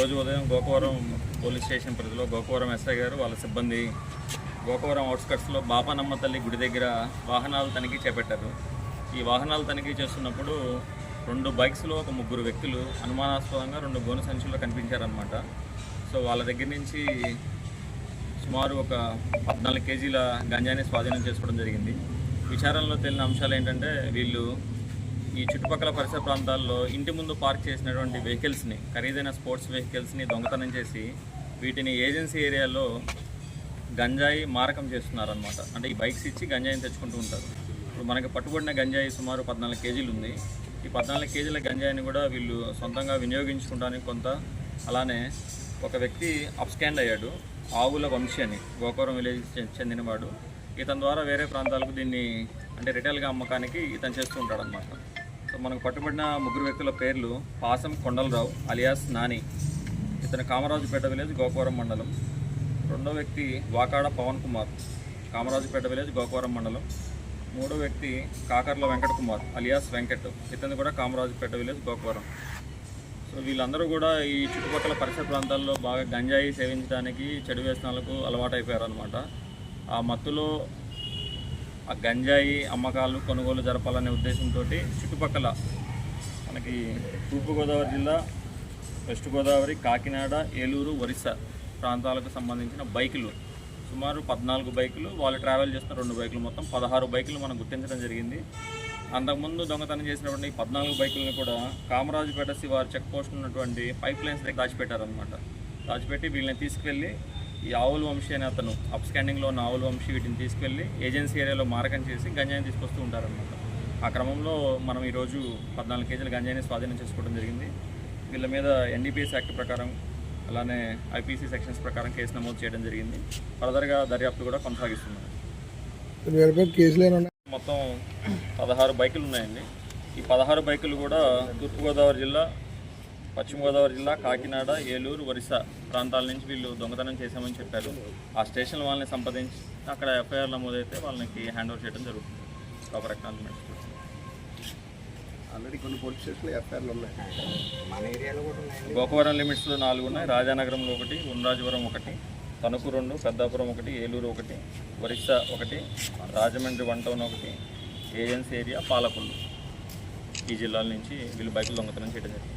ఈరోజు ఉదయం Gokavaram police station పరిధిలో గోకవరం ఎస్ఐ గారు వాళ్ళ సిబ్బంది గోకవరం అవుట్స్కట్స్లో బాపానమ్మ తల్లి గుడి దగ్గర వాహనాలు తనిఖీ చేపట్టారు. ఈ వాహనాలు తనిఖీ చేస్తున్నప్పుడు రెండు బైక్స్లో ఒక ముగ్గురు వ్యక్తులు అనుమానాస్పదంగా రెండు గోను సంచుల్లో కనిపించారనమాట సో వాళ్ళ దగ్గర నుంచి సుమారు ఒక పద్నాలుగు కేజీల గంజాన్ని స్వాధీనం చేసుకోవడం జరిగింది. విచారణలో తేలిన అంశాలు ఏంటంటే వీళ్ళు ఈ చుట్టుపక్కల పరిసర ప్రాంతాల్లో ఇంటి ముందు పార్క్ చేసినటువంటి వెహికల్స్ని ఖరీదైన స్పోర్ట్స్ వెహికల్స్ని దొంగతనం చేసి వీటిని ఏజెన్సీ ఏరియాలో గంజాయి మారకం చేస్తున్నారనమాట అంటే ఈ బైక్స్ ఇచ్చి గంజాయిని తెచ్చుకుంటూ ఉంటారు. ఇప్పుడు మనకి పట్టుబడిన గంజాయి సుమారు పద్నాలుగు కేజీలు ఉంది. ఈ పద్నాలుగు కేజీల గంజాయిని కూడా వీళ్ళు సొంతంగా వినియోగించుకోవడానికి కొంత అలానే ఒక వ్యక్తి అప్స్టాండ్ అయ్యాడు. ఆవుల వంశీ అని గోకవరం విలేజ్ చెందినవాడు. ఇతని ద్వారా వేరే ప్రాంతాలకు దీన్ని అంటే రిటైల్గా అమ్మకానికి ఇతను చేస్తూ ఉంటాడు అనమాట సో మనకు పట్టుబడిన ముగ్గురు వ్యక్తుల పేర్లు పాసం కొండలరావు అలియాస్ నాని ఇతను కామరాజుపేట విలేజ్ గోకవరం మండలం. రెండో వ్యక్తి వాకాడ పవన్ కుమార్ కామరాజుపేట విలేజ్ గోకవరం మండలం. మూడో వ్యక్తి కాకర్ల వెంకట కుమార్ అలియాస్ వెంకట్ ఇతను కూడా కామరాజుపేట విలేజ్ గోకవరం సో వీళ్ళందరూ కూడా ఈ చుట్టుపక్కల పరిసర ప్రాంతాల్లో బాగా గంజాయి సేవించడానికి చెడు వ్యసనాలకు అలవాటైపోయారనమాట ఆ మత్తులో ఆ గంజాయి అమ్మకాలు కొనుగోలు జరపాలనే ఉద్దేశంతో చుట్టుపక్కల మనకి తూర్పుగోదావరి జిల్లా వెస్ట్ గోదావరి కాకినాడ ఏలూరు ఒరిస్సా ప్రాంతాలకు సంబంధించిన బైకులు. సుమారు పద్నాలుగు బైకులు వాళ్ళు ట్రావెల్ చేస్తున్న రెండు బైకులు మొత్తం పదహారు బైకులు మనం గుర్తించడం జరిగింది. అంతకుముందు దొంగతనం చేసినటువంటి పద్నాలుగు బైకులను కూడా కామరాజుపేట శివారు చెక్ పోస్ట్ ఉన్నటువంటి పైప్ లైన్స్ దగ్గర దాచిపెట్టారనమాట దాచిపెట్టి వీళ్ళని తీసుకెళ్ళి ఈ ఆవుల వంశీ అనే అతను అప్ స్కాండింగ్లో ఉన్న ఆవుల వంశీ వీటిని తీసుకెళ్ళి ఏజెన్సీ ఏరియాలో మారకం చేసి గంజాయిని తీసుకొస్తూ ఉంటారనమాట ఆ క్రమంలో మనం ఈరోజు పద్నాలుగు కేజీల గంజాయిని స్వాధీనం చేసుకోవడం జరిగింది. వీళ్ళ మీద ఎన్డీపీఎస్ యాక్ట్ ప్రకారం అలానే ఐపీసీ సెక్షన్స్ ప్రకారం కేసు నమోదు చేయడం జరిగింది. ఫర్దర్గా దర్యాప్తు కూడా కొనసాగిస్తున్నాం వీళ్ళపై కేసులు ఏమైనా ఉన్నాయి? మొత్తం పదహారు బైకులు ఉన్నాయండి. ఈ పదహారు బైకులు కూడా తూర్పుగోదావరి జిల్లా పశ్చిమ గోదావరి జిల్లా కాకినాడ ఏలూరు ఒరిస్సా ప్రాంతాల నుంచి వీళ్ళు దొంగతనం చేశామని చెప్పారు. ఆ స్టేషన్ వాళ్ళని సంప్రదించి అక్కడ ఎఫ్ఐఆర్ నమోదైతే వాళ్ళకి హ్యాండ్ ఓవర్ చేయడం జరుగుతుంది. ప్రాపర్ అక్నాలజ్మెంట్స్ ఆల్రెడీ కొన్ని పోలీస్ స్టేషన్లో ఎఫ్ఐఆర్లు ఉన్నాయి. గోకవరం లిమిట్స్లో నాలుగు ఉన్నాయి. రాజానగరంలో ఒకటి ఉండ్రాజవరం ఒకటి తణుకు రెండు పెద్దాపురం ఒకటి ఏలూరు ఒకటి ఒరిస్సా ఒకటి రాజమండ్రి వన్ టౌన్ ఒకటి ఏజెన్సీ ఏరియా పాలకొల్లు. ఈ జిల్లాల నుంచి వీళ్ళు బైకులు దొంగతనం చేయడం జరిగింది.